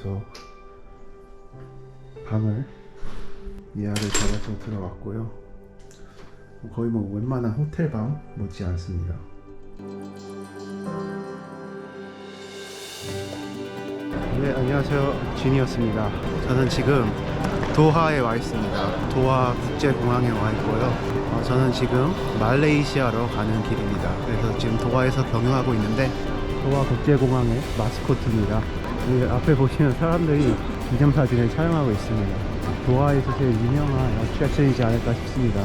그래서 방을 예약을 잡아서 들어왔고요. 거의 뭐 웬만한 호텔 방 못지 않습니다. 네, 안녕하세요. 진이었습니다. 저는 지금 도하에 와 있습니다. 도하 국제공항에 와 있고요. 어, 저는 지금 말레이시아로 가는 길입니다. 그래서 지금 도하에서 경유하고 있는데 도하 국제공항의 마스코트입니다. 이 앞에 보시면 사람들이 기념 사진을 촬영하고 있습니다. 도하에서 제일 유명한 어트랙션이지 않을까 싶습니다.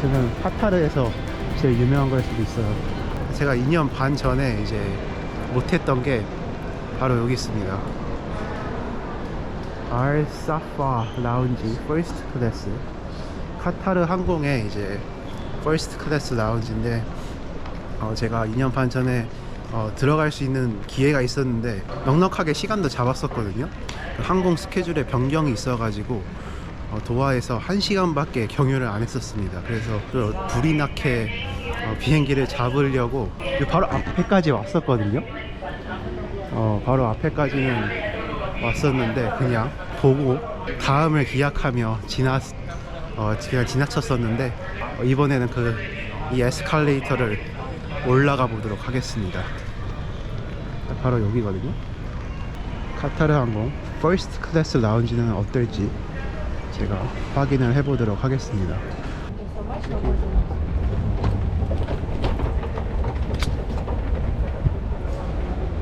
저는 카타르에서 제일 유명한 걸 수도 있어요. 제가 2년 반 전에 이제 못했던 게 바로 여기 있습니다. 알 사파 라운지 퍼스트 클래스 카타르 항공의 이제 퍼스트 클래스 라운지인데 어, 제가 2년 반 전에 어, 들어갈 수 있는 기회가 있었는데 넉넉하게 시간도 잡았었거든요. 그 항공 스케줄에 변경이 있어가지고 어, 도하에서 1시간밖에 경유를 안 했었습니다. 그래서 또 불이 나게 어, 비행기를 잡으려고 이 바로 앞에까지 왔었거든요. 어, 바로 앞에까지는 왔었는데 그냥 보고 다음을 기약하며 지나 어, 그냥 지나쳤었는데 어, 이번에는 그 이 에스컬레이터를 올라가 보도록 하겠습니다. 바로 여기거든요. 카타르 항공 퍼스트 클래스 라운지는 어떨지 제가 확인을 해보도록 하겠습니다.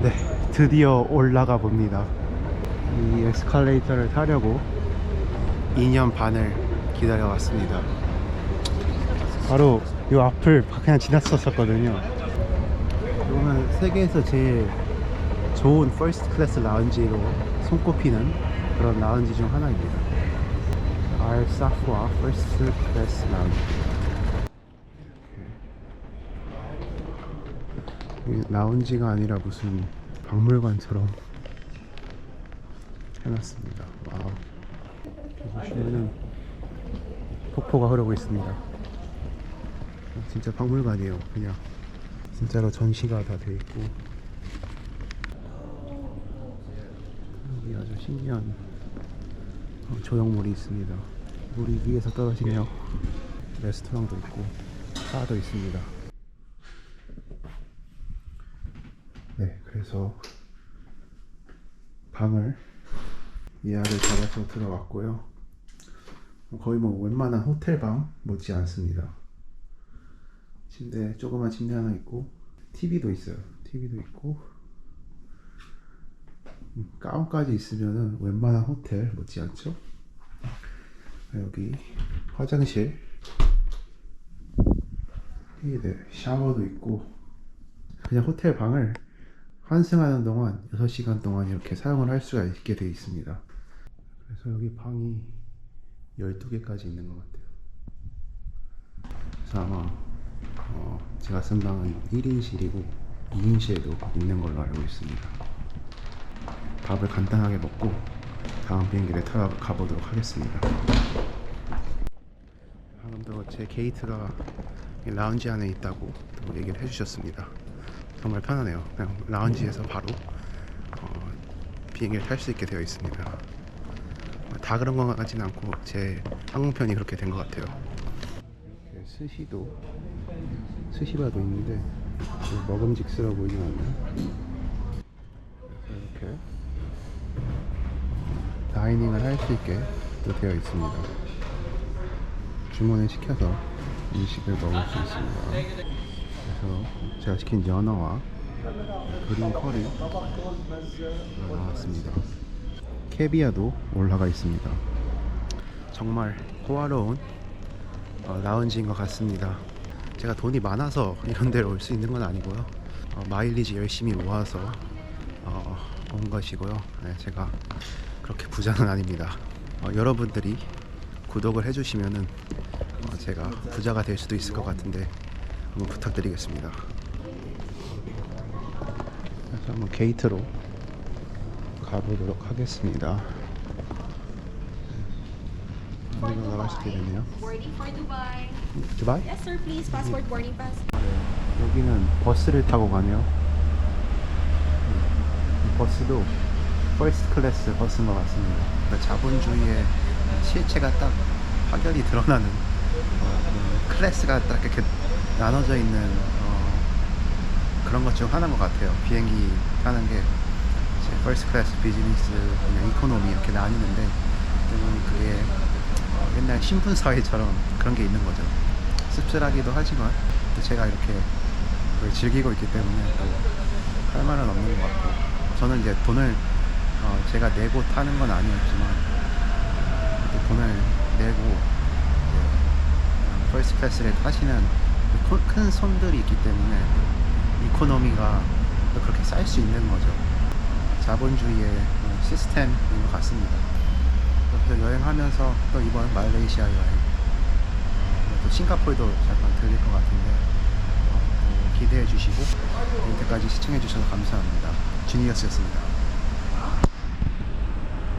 네, 드디어 올라가 봅니다. 이 에스컬레이터를 타려고 2년 반을 기다려 왔습니다. 바로 이 앞을 그냥 지났었거든요. 이거는 세계에서 제일 좋은 퍼스트 클래스 라운지로 손꼽히는 그런 라운지 중 하나입니다. 알사프와 퍼스트 클래스 라운지. 라운지가 아니라 무슨 박물관처럼 해놨습니다. 와우. 보시면은 폭포가 흐르고 있습니다. 진짜 박물관이에요. 그냥 진짜로 전시가 다 돼 있고 여기 아주 신기한 어, 조형물이 있습니다. 물이 위에서 떨어지네요. 레스토랑도 있고 바도 있습니다. 네, 그래서 방을 예약을 잡아서 들어왔고요. 거의 뭐 웬만한 호텔 방 못지 않습니다. 침대 조그만 침대 하나 있고 TV도 있어요. TV도 있고 음, 가운까지 있으면은 웬만한 호텔 못지 않죠? 여기 화장실 네, 샤워도 있고 그냥 호텔 방을 환승하는 동안 6시간 동안 이렇게 사용을 할 수가 있게 되어 있습니다. 그래서 여기 방이 12개까지 있는 것 같아요. 그래서 아마 어, 제가 쓴 방은 1인실이고 2인실도 있는 걸로 알고 있습니다. 밥을 간단하게 먹고 다음 비행기를 타러 가보도록 하겠습니다. 방금도 제 게이트가 이 라운지 안에 있다고 또 얘기를 해주셨습니다. 정말 편하네요. 그냥 라운지에서 바로 어, 비행기를 탈 수 있게 되어 있습니다. 다 그런 것 같지는 않고 제 항공편이 그렇게 된 것 같아요. 이렇게 스시도 스시바도 있는데 먹음직스러워 보이진 않네요. 이렇게 다이닝을 할 수 있게 또 되어 있습니다. 주문을 시켜서 음식을 먹을 수 있습니다. 그래서 제가 시킨 연어와 그린 커리 나왔습니다. 캐비아도 올라가 있습니다. 정말 호화로운 어, 라운지인 것 같습니다. 제가 돈이 많아서 이런 데로 올수 있는 건 아니고요. 어, 마일리지 열심히 모아서 어, 온 것이고요. 네, 제가 그렇게 부자는 아닙니다. 어, 여러분들이 구독을 해주시면은 어, 제가 부자가 될 수도 있을 것 같은데 한번 부탁드리겠습니다. 그래서 한번 게이트로 가보도록 하겠습니다. 우리가 나갈 수 있게 되네요. Boarding for Dubai. 두바이? Yes, sir. Please, passport boarding pass. 여기는 버스를 타고 가네요. 이 버스도 퍼스트 클래스 버스인 것 같습니다. 그러니까 자본주의의 실체가 딱 확연히 드러나는 어, 그런 클래스가 딱 이렇게 나눠져 있는 어, 그런 것 중 하나인 것 같아요. 비행기 타는 게 퍼스트 클래스, 비즈니스, 그냥 이코노미 이렇게 나뉘는데 때문에 그게 어, 옛날 신분 사회처럼 그런 게 있는 거죠. 씁쓸하기도 하지만 또 제가 이렇게 즐기고 있기 때문에 또 할 말은 없는 것 같고 저는 이제 돈을 어, 제가 내고 타는 건 아니었지만 또 돈을 내고 이제 퍼스트 클래스를 타시는 그 코- 큰 손들이 있기 때문에 이코노미가 또 그렇게 쌀 수 있는 거죠. 자본주의의 어, 시스템인 것 같습니다. 그래서 여행하면서 또 이번 말레이시아 여행 어, 또 싱가포르도 잠깐 들릴 것 같은데 어, 또 기대해 주시고 이때까지 시청해 주셔서 감사합니다. 주니어스였습니다.